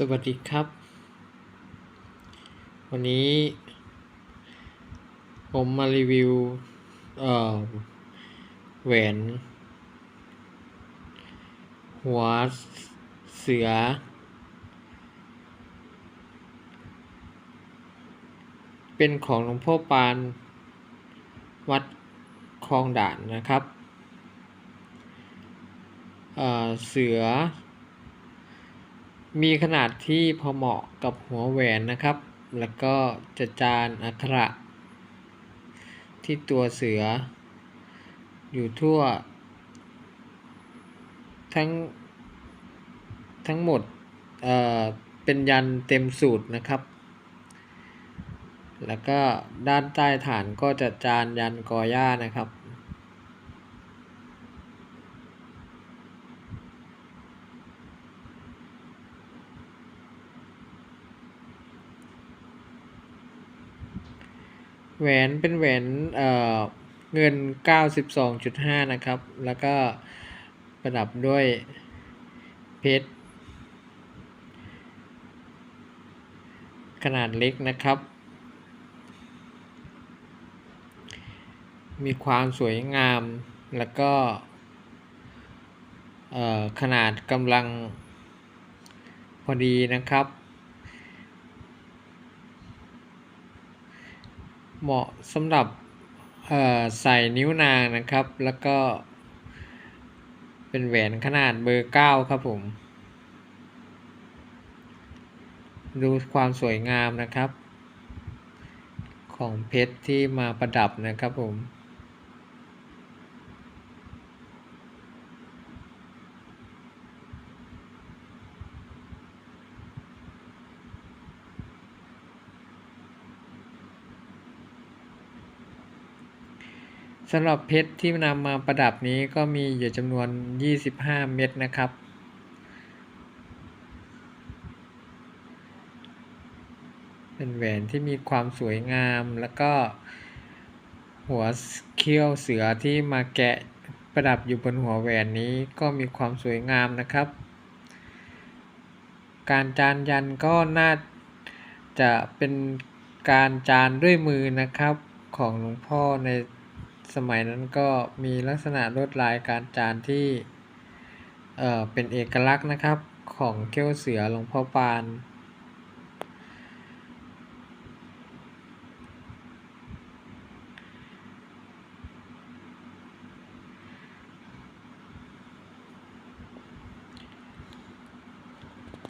สวัสดีครับ วันนี้ ผมมารีวิวเอ่อแหวน หัวเสือ เป็นของหลวงพ่อปาน วัดคลองด่านนะครับเอ่อเสือ มีขนาดที่พอเหมาะกับหัวแหวนนะครับ แล้วก็จะจานอักขระ ที่ตัวเสือ อยู่ทั่ว ทั้งทั้งหมดเอ่อเป็นยันเต็มสูตรนะครับ แล้วก็ด้านใต้ฐานก็จะจานยันกอหญ้านะครับ แหวนเป็นแหวนเอ่อเงิน 92.5 นะครับ แล้วก็ประดับด้วยเพชรขนาดเล็กนะครับ มีความสวยงามแล้วก็ขนาดกำลังพอดีนะครับ เหมาะสำหรับใส่นิ้วนางนะครับ แล้วก็ เป็นแหวนขนาดเบอร์เก้าครับผม ดูความสวยงามนะครับ ของเพชรที่มาประดับนะครับผม สำหรับเพชรที่นำมาประดับนี้ก็มีอยู่จำนวน 25 เม็ดนะครับ เป็นแหวนที่มีความสวยงามแล้วก็หัวเขี้ยวเสือที่มาแกะประดับอยู่บนหัวแหวนนี้ก็มีความสวยงามนะครับ การจานยันก็น่าจะเป็นการจานด้วยมือนะครับของหลวงพ่อใน สมัยนั้นก็มีลักษณะลวดลายการจานที่เอ่อเป็นเอกลักษณ์นะครับของเกี้ยวเสือหลวงพ่อปาน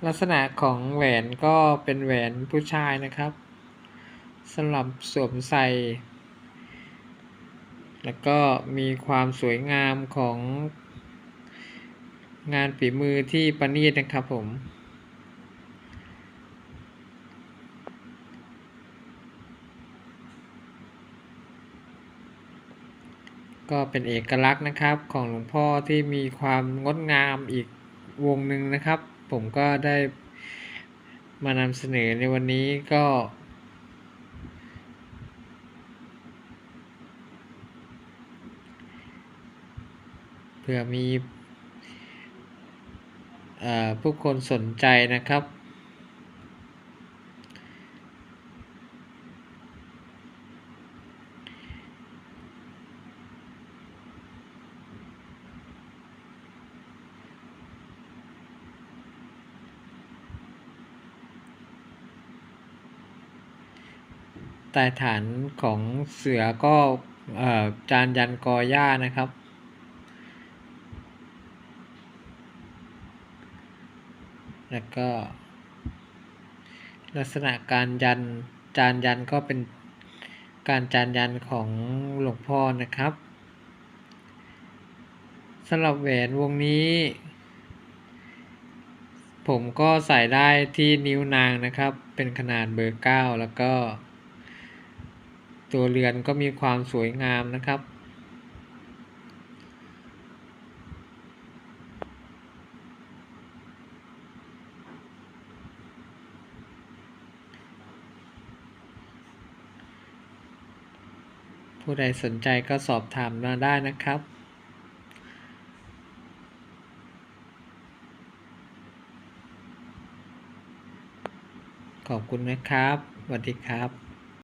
ลักษณะของแหวนก็เป็นแหวนผู้ชายนะครับสำหรับสวมใส่ แล้วก็มีความสวยงามของงานฝีมือที่ประณีตนะครับผม ก็เป็นเอกลักษณ์นะครับของหลวงพ่อที่มีความงดงามอีกวงหนึ่งนะครับ ผมก็ได้มานำเสนอในวันนี้ก็ ผื่อมีผู้คนสนใจนะครับ ใต้ฐานของเสือก็จานยันกอหญ้านะครับ แล้วก็ ลักษณะการยันจานยันก็เป็นการจานยันของหลวงพ่อนะครับสำหรับแหวนวงนี้ ผมก็ใส่ได้ที่นิ้วนางนะครับ เป็นขนาดเบอร์เก้าแล้วก็ ตัวเรือนก็มีความสวยงามนะครับ ผู้ใดสนใจก็สอบถามมาได้นะครับ ขอบคุณนะครับสวัสดีครับ